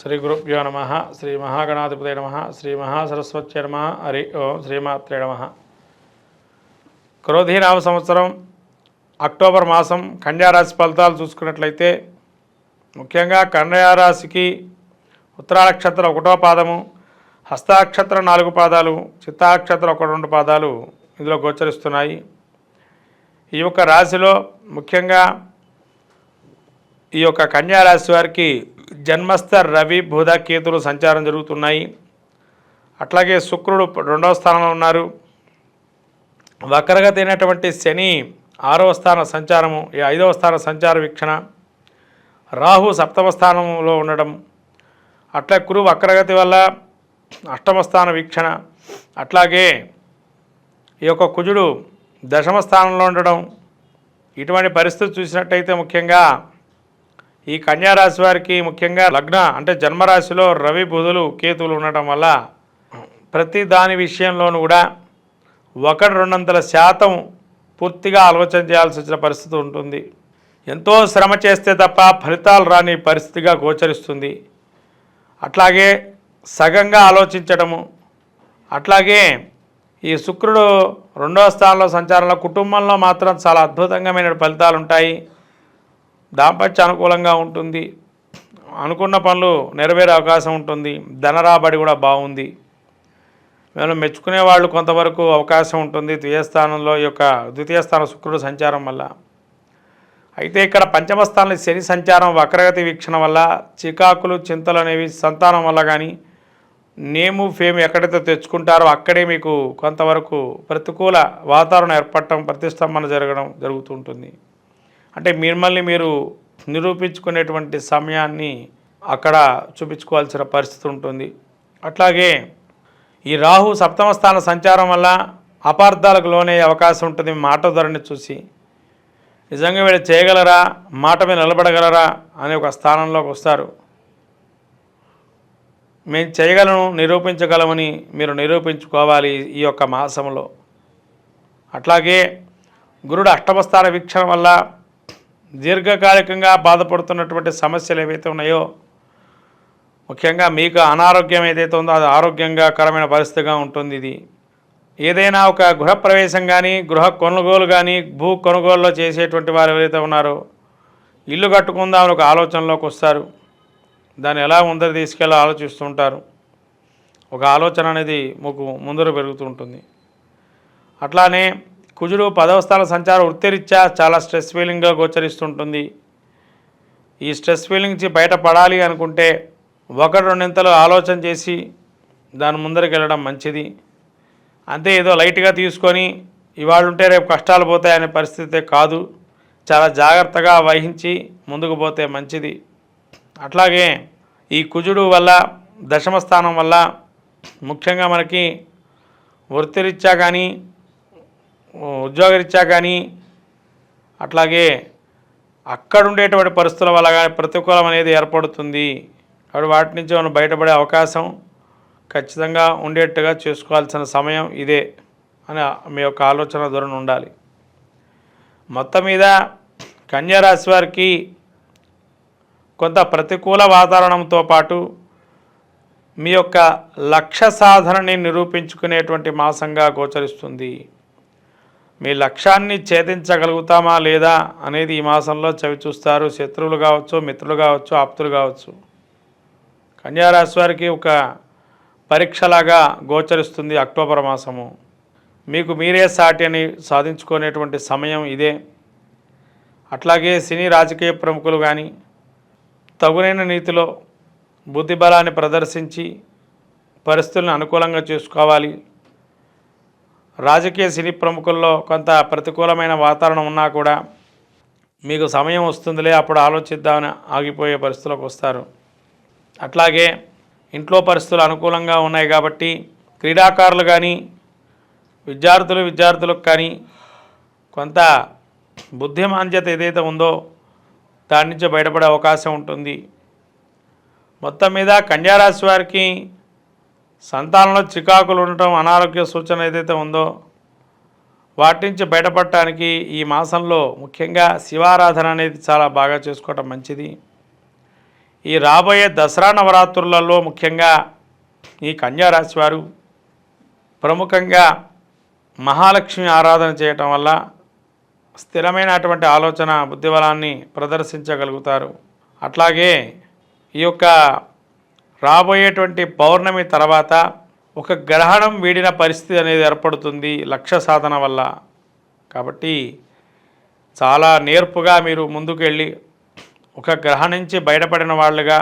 శ్రీ గురుభ్యో నమ శ్రీ మహాగణాధిపతి నమ శ్రీ మహాసరస్వత్య నమ హరి ఓం శ్రీమాత్రే నమ. క్రోధీనామ సంవత్సరం అక్టోబర్ మాసం కన్యారాశి ఫలితాలు చూసుకున్నట్లయితే ముఖ్యంగా కన్యారాశికి ఉత్తరానక్షత్రం ఒకటో పాదము హస్తాక్షత్రం నాలుగు పాదాలు చిత్తాక్షత్రం ఒక రెండు పాదాలు ఇందులో గోచరిస్తున్నాయి. ఈ యొక్క రాశిలో ముఖ్యంగా ఈ యొక్క కన్యారాశి వారికి జన్మస్థ రవి బుధ కేతులు సంచారం జరుగుతున్నాయి. అట్లాగే శుక్రుడు రెండవ స్థానంలో ఉన్నారు. వక్రగతి అయినటువంటి శని ఆరవ స్థాన సంచారము ఈ ఐదవ స్థాన సంచార వీక్షణ. రాహు సప్తమ స్థానంలో ఉండడం. అట్లా కురు వక్రగతి వల్ల అష్టమ స్థాన వీక్షణ. అట్లాగే ఈ యొక్క కుజుడు దశమ స్థానంలో ఉండడం. ఇటువంటి పరిస్థితి చూసినట్టయితే ముఖ్యంగా ఈ కన్యారాశి వారికి ముఖ్యంగా లగ్న అంటే జన్మరాశిలో రవి బుధులు కేతువులు ఉండటం వల్ల ప్రతి దాని విషయంలోనూ కూడా ఒకటి రెండొందల శాతం పూర్తిగా ఆలోచన చేయాల్సి వచ్చిన పరిస్థితి ఉంటుంది. ఎంతో శ్రమ చేస్తే తప్ప ఫలితాలు రాని పరిస్థితిగా గోచరిస్తుంది. అట్లాగే సగంగా ఆలోచించడము అట్లాగే ఈ శుక్రుడు రెండవ స్థానంలో సంచారంలో కుటుంబంలో మాత్రం చాలా అద్భుతంగా ఫలితాలు ఉంటాయి. దాంపత్య అనుకూలంగా ఉంటుంది. అనుకున్న పనులు నెరవేరే అవకాశం ఉంటుంది. ధనరాబడి కూడా బాగుంది. మేము మెచ్చుకునే వాళ్ళు కొంతవరకు అవకాశం ఉంటుంది. ద్వితీయ స్థానంలో ఈ యొక్క ద్వితీయ స్థానం శుక్రుడు సంచారం వల్ల. అయితే ఇక్కడ పంచమ స్థానంలో శని సంచారం వక్రగతి వీక్షణ వల్ల చికాకులు చింతలు అనేవి సంతానం వల్ల కానీ నేము ఫేమ్ ఎక్కడైతే తెచ్చుకుంటారో అక్కడే మీకు కొంతవరకు ప్రతికూల వాతావరణం ఏర్పడటం ప్రతిష్టంభన జరగడం జరుగుతుంటుంది అంటే మిమ్మల్ని మీరు నిరూపించుకునేటువంటి సమయాన్ని అక్కడ చూపించుకోవాల్సిన పరిస్థితి ఉంటుంది. అట్లాగే ఈ రాహు సప్తమ స్థాన సంచారం వల్ల అపార్థాలకు లోనయ్యే అవకాశం ఉంటుంది. మాట ధరని చూసి నిజంగా వీళ్ళు చేయగలరా? మాట మీద నిలబడగలరా? అనే ఒక స్థానంలోకి వస్తారు. మేము చేయగలను నిరూపించగలమని మీరు నిరూపించుకోవాలి ఈ యొక్క మాసంలో. అట్లాగే గురుడు అష్టమస్థాన వీక్షణ వల్ల దీర్ఘకాలికంగా బాధపడుతున్నటువంటి సమస్యలు ఏవైతే ఉన్నాయో ముఖ్యంగా మీకు అనారోగ్యం ఏదైతే ఉందో అది ఆరోగ్యంగా కరమైన పరిస్థితిగా ఉంటుంది ఇది. ఏదైనా ఒక గృహప్రవేశం కానీ గృహ కొనుగోలు కానీ భూ కొనుగోలులో చేసేటువంటి వారు ఎవరైతే ఉన్నారో ఇల్లు కట్టుకుందామని ఒక ఆలోచనలోకి వస్తారు. దాన్ని ఎలా ముందర తీసుకెళ్ళి ఆలోచిస్తుంటారు ఒక ఆలోచన అనేది మీకు ముందర పెరుగుతూ ఉంటుంది. అట్లానే కుజుడు పదవ స్థాన సంచారం వృత్తిరీత్యా చాలా స్ట్రెస్ ఫీలింగ్గా గోచరిస్తుంటుంది. ఈ స్ట్రెస్ ఫీలింగ్ నుంచి బయటపడాలి అనుకుంటే ఒకటి రెండింతలు ఆలోచన చేసి దాని ముందరికి వెళ్ళడం మంచిది. అంతే ఏదో లైట్గా తీసుకొని ఇవాళ ఉంటే రేపు కష్టాలు పోతాయనే పరిస్థితి కాదు. చాలా జాగ్రత్తగా వహించి ముందుకు పోతే మంచిది. అట్లాగే ఈ కుజుడు వల్ల దశమ స్థానం వల్ల ముఖ్యంగా మనకి వృత్తిరీత్యా కానీ ఉద్యోగరీత్యా కానీ అట్లాగే అక్కడ ఉండేటువంటి పరిస్థితుల వల్ల కానీ ప్రతికూలం అనేది ఏర్పడుతుంది. కాబట్టి వాటి నుంచి మనం బయటపడే అవకాశం ఖచ్చితంగా ఉండేట్టుగా చేసుకోవాల్సిన సమయం ఇదే అని మీ యొక్క ఆలోచన ధోరణి ఉండాలి. మొత్తం మీద కన్యారాశి వారికి కొంత ప్రతికూల వాతావరణంతో పాటు మీ యొక్క లక్ష్య సాధనని నిరూపించుకునేటువంటి మాసంగా గోచరిస్తుంది. మీ లక్ష్యాన్ని ఛేదించగలుగుతామా లేదా అనేది ఈ మాసంలో చవి చూస్తారు. శత్రువులు కావచ్చు మిత్రులు కావచ్చు ఆప్తులు కావచ్చు. కన్యారాశి వారికి ఒక పరీక్షలాగా గోచరిస్తుంది అక్టోబర్ మాసము. మీకు మీరే సాటి అని సాధించుకునేటువంటి సమయం ఇదే. అట్లాగే సినీ రాజకీయ ప్రముఖులు కానీ తగునైన నీతిలో బుద్ధిబలాన్ని ప్రదర్శించి పరిస్థితులను అనుకూలంగా చేసుకోవాలి. రాజకీయ సినీ ప్రముఖుల్లో కొంత ప్రతికూలమైన వాతావరణం ఉన్నా కూడా మీకు సమయం వస్తుందిలే అప్పుడు ఆలోచిద్దామని ఆగిపోయే పరిస్థితులకు వస్తారు. అట్లాగే ఇంట్లో పరిస్థితులు అనుకూలంగా ఉన్నాయి కాబట్టి క్రీడాకారులు కానీ విద్యార్థులు విద్యార్థులకు కానీ కొంత బుద్ధిమాంద్యత ఏదైతే ఉందో దాని నుంచి బయటపడే అవకాశం ఉంటుంది. మొత్తం మీద కన్యారాశి వారికి సంతానంలో చికాకులు ఉండటం అనారోగ్య సూచన ఏదైతే ఉందో వాటి నుంచి బయటపడటానికి ఈ మాసంలో ముఖ్యంగా శివారాధన అనేది చాలా బాగా చేసుకోవటం మంచిది. ఈ రాబోయే దసరా నవరాత్రులలో ముఖ్యంగా ఈ కన్యారాశి వారు ప్రముఖంగా మహాలక్ష్మి ఆరాధన చేయటం వల్ల స్థిరమైనటువంటి ఆలోచన బుద్ధిబలాన్ని ప్రదర్శించగలుగుతారు. అట్లాగే ఈ యొక్క రాబోయేటువంటి పౌర్ణమి తర్వాత ఒక గ్రహణం వీడిన పరిస్థితి అనేది ఏర్పడుతుంది లక్ష్య సాధన వల్ల. కాబట్టి చాలా నేర్పుగా మీరు ముందుకు వెళ్ళి ఒక గ్రహం నుంచి బయటపడిన వాళ్ళుగా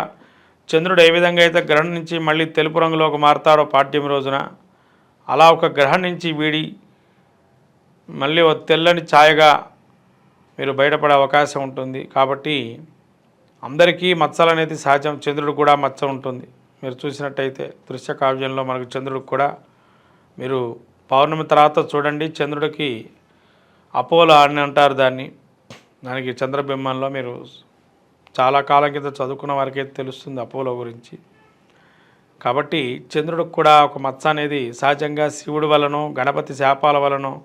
చంద్రుడు ఏ విధంగా అయితే గ్రహం నుంచి మళ్ళీ తెలుపు రంగులోకి మారుతారో పాఠ్యం రోజున అలా ఒక గ్రహం నుంచి వీడి మళ్ళీ ఒక తెల్లని ఛాయగా మీరు బయటపడే అవకాశం ఉంటుంది. కాబట్టి అందరికీ మచ్చలు అనేది సహజం. చంద్రుడు కూడా మచ్చ ఉంటుంది. మీరు చూసినట్టయితే దృశ్య కావ్యంలో మనకు చంద్రుడికి కూడా మీరు పౌర్ణమి తర్వాత చూడండి. చంద్రుడికి అపోలో అని అంటారు దాన్ని. దానికి చంద్రబింబంలో మీరు చాలా కాలం కింద చదువుకున్న వారికైతే తెలుస్తుంది అపోలో గురించి. కాబట్టి చంద్రుడికి కూడా ఒక మచ్చ అనేది సహజంగా శివుడి వలనో గణపతి శాపాల వలనో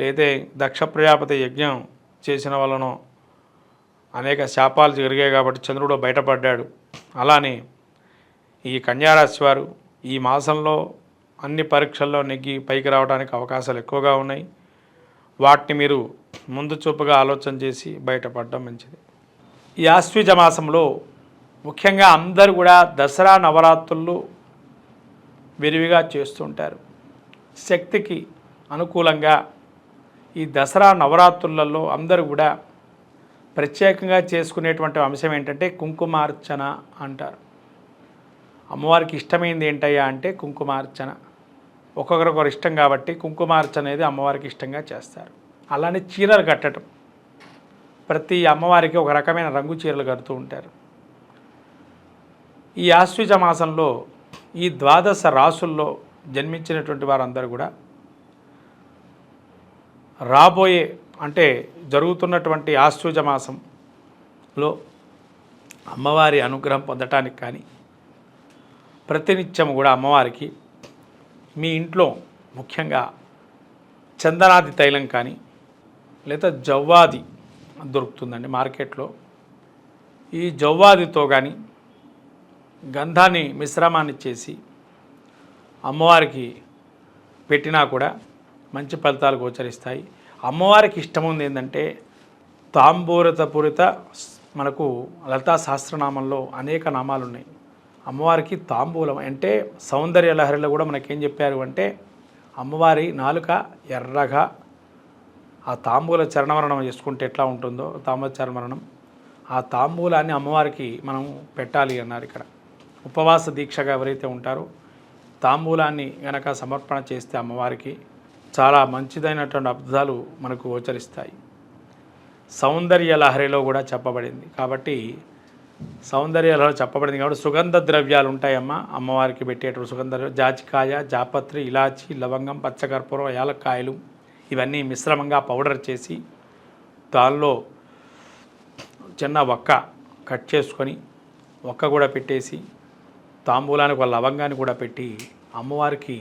లేదా దక్ష ప్రజాపతి యజ్ఞం చేసిన వలనో అనేక శాపాలు జరిగాయి కాబట్టి చంద్రుడు బయటపడ్డాడు. అలానే ఈ కన్యారాశి వారు ఈ మాసంలో అన్ని పరీక్షల్లో నెగ్గి పైకి రావడానికి అవకాశాలు ఎక్కువగా ఉన్నాయి. వాటిని మీరు ముందు చూపుగా ఆలోచన చేసి బయటపడడం మంచిది. ఈ ఆశ్వీజ మాసంలో ముఖ్యంగా అందరూ కూడా దసరా నవరాత్రులు విరివిగా చేస్తుంటారు శక్తికి అనుకూలంగా ఈ దసరా నవరాత్రులలో అందరూ కూడా ప్రత్యేకంగా చేసుకునేటువంటి అంశం ఏంటంటే కుంకుమార్చన అంటారు. అమ్మవారికి ఇష్టమైంది ఏంటయ్యా అంటే కుంకుమార్చన. ఒక్కొక్కరికొకరు ఇష్టం కాబట్టి కుంకుమార్చన అనేది అమ్మవారికి ఇష్టంగా చేస్తారు. అలానే చీరలు కట్టడం. ప్రతి అమ్మవారికి ఒక రకమైన రంగు చీరలు కడుతూ ఉంటారు. ఈ ఆశ్విజ మాసంలో ఈ ద్వాదశ రాసుల్లో జన్మించినటువంటి వారందరూ కూడా రాబోయే అంటే జరుగుతున్నటువంటి ఆశ్వజ మాసంలో అమ్మవారి అనుగ్రహం పొందటానికి కానీ ప్రతినిత్యం కూడా అమ్మవారికి మీ ఇంట్లో ముఖ్యంగా చందనాది తైలం కానీ లేదా జవ్వాది దొరుకుతుందండి మార్కెట్లో. ఈ జవ్వాదితో కానీ గంధాన్ని మిశ్రమాన్ని చేసి అమ్మవారికి పెట్టినా కూడా మంచి ఫలితాలు గోచరిస్తాయి. అమ్మవారికి ఇష్టం ఉంది ఏంటంటే తాంబూరతపూరిత మనకు లలితా సహస్రనామంలో అనేక నామాలు ఉన్నాయి అమ్మవారికి తాంబూలం అంటే సౌందర్య లహరిలో కూడా మనకేం చెప్పారు అంటే అమ్మవారి నాలుక ఎర్రగా ఆ తాంబూల చరణమరణం చేసుకుంటే ఎట్లా ఉంటుందో తాంబూల చరణమరణం. ఆ తాంబూలాన్ని అమ్మవారికి మనం పెట్టాలి అన్నారు ఇక్కడ. ఉపవాస దీక్షగా ఎవరైతే ఉంటారో తాంబూలాన్ని గనక సమర్పణ చేస్తే అమ్మవారికి చాలా మంచిదైనటువంటి అబ్దాలు మనకు గోచరిస్తాయి. సౌందర్య లహరిలో కూడా చెప్పబడింది. కాబట్టి సౌందర్యాలలో చెప్పబడింది కాబట్టి సుగంధ ద్రవ్యాలు ఉంటాయమ్మా. అమ్మవారికి పెట్టేటువంటి సుగంధ జాజికాయ జాపత్రి ఇలాచి లవంగం పచ్చకర్పూరం యాలక్కాయలు ఇవన్నీ మిశ్రమంగా పౌడర్ చేసి దానిలో చిన్న ఒక్క కట్ చేసుకొని ఒక్క కూడా పెట్టేసి తాంబూలానికి ఒక లవంగాన్ని కూడా పెట్టి అమ్మవారికి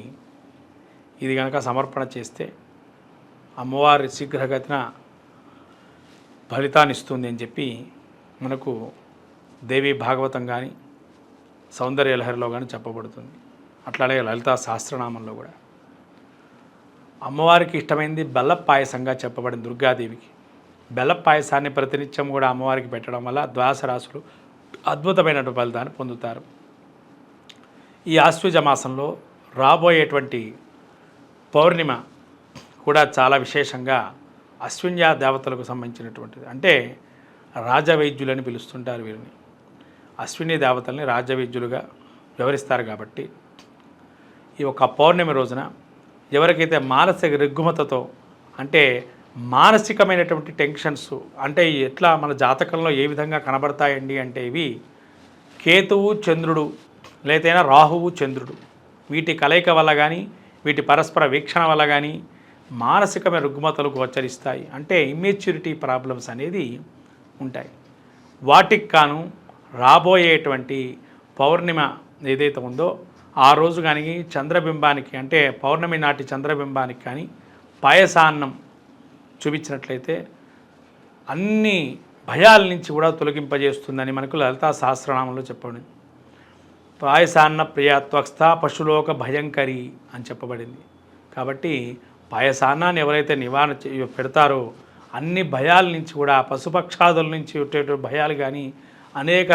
ఇది కనుక సమర్పణ చేస్తే అమ్మవారి శీఘ్రగతిన ఫలితాన్ని ఇస్తుంది అని చెప్పి మనకు దేవి భాగవతం కానీ సౌందర్య లహరిలో కానీ చెప్పబడుతుంది. అట్లాగే లలితా సహస్రనామంలో కూడా. అమ్మవారికి ఇష్టమైంది బెల్ల పాయసంగా చెప్పబడింది దుర్గాదేవికి. బెల్ల పాయసాన్ని ప్రతినిత్యం కూడా అమ్మవారికి పెట్టడం వల్ల ద్వాసరాశులు అద్భుతమైనటువంటి ఫలితాన్ని పొందుతారు. ఈ ఆశ్వజ మాసంలో రాబోయేటువంటి పౌర్ణిమ కూడా చాలా విశేషంగా అశ్విన్యా దేవతలకు సంబంధించినటువంటిది. అంటే రాజవైద్యులని పిలుస్తుంటారు వీరిని. అశ్విని దేవతల్ని రాజవైద్యులుగా వివరిస్తారు కాబట్టి ఈ యొక్క పౌర్ణమి రోజున ఎవరికైతే మానసిక రిగ్గుమతతో అంటే మానసికమైనటువంటి టెన్షన్స్ అంటే ఎట్లా మన జాతకంలో ఏ విధంగా కనబడతాయండి అంటే ఇవి కేతువు చంద్రుడు లేదైనా రాహువు చంద్రుడు వీటి కలయిక వల్ల కానీ వీటి పరస్పర వీక్షణ వల్ల కానీ మానసికమైన రుగ్మతలు గోచరిస్తాయి. అంటే ఇమ్మెచ్యూరిటీ ప్రాబ్లమ్స్ అనేది ఉంటాయి. వాటికి కాను రాబోయేటువంటి పౌర్ణిమ ఏదైతే ఉందో ఆ రోజు కానీ చంద్రబింబానికి అంటే పౌర్ణమి నాటి చంద్రబింబానికి కానీ పాయసాన్నం చూపించినట్లయితే అన్ని భయాల నుంచి కూడా తొలగింపజేస్తుందని మనకు లలితా సహస్రనామంలో చెప్పబడింది. పాయసాన్న ప్రియాత్వస్థ పశులోక భయంకరి అని చెప్పబడింది. కాబట్టి పాయసాన్నాన్ని ఎవరైతే నివారణ పెడతారో అన్ని భయాల నుంచి కూడా పశుపక్షాదుల నుంచి ఉండేటువంటి భయాలు కానీ అనేక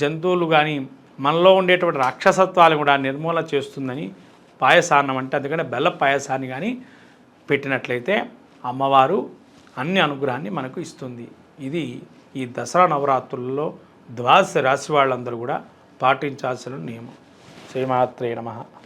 జంతువులు కానీ మనలో ఉండేటువంటి రాక్షసత్వాలు కూడా నిర్మూలన చేస్తుందని పాయసాన్నం అంటే. అందుకని బెల్ల పాయసాన్ని కానీ పెట్టినట్లయితే అమ్మవారు అన్ని అనుగ్రహాన్ని మనకు ఇస్తుంది. ఇది ఈ దసరా నవరాత్రుల్లో ద్వాదశ రాశి వాళ్ళందరూ కూడా పాటించాల్సిన నియమం. శ్రీమాత్రే నమః.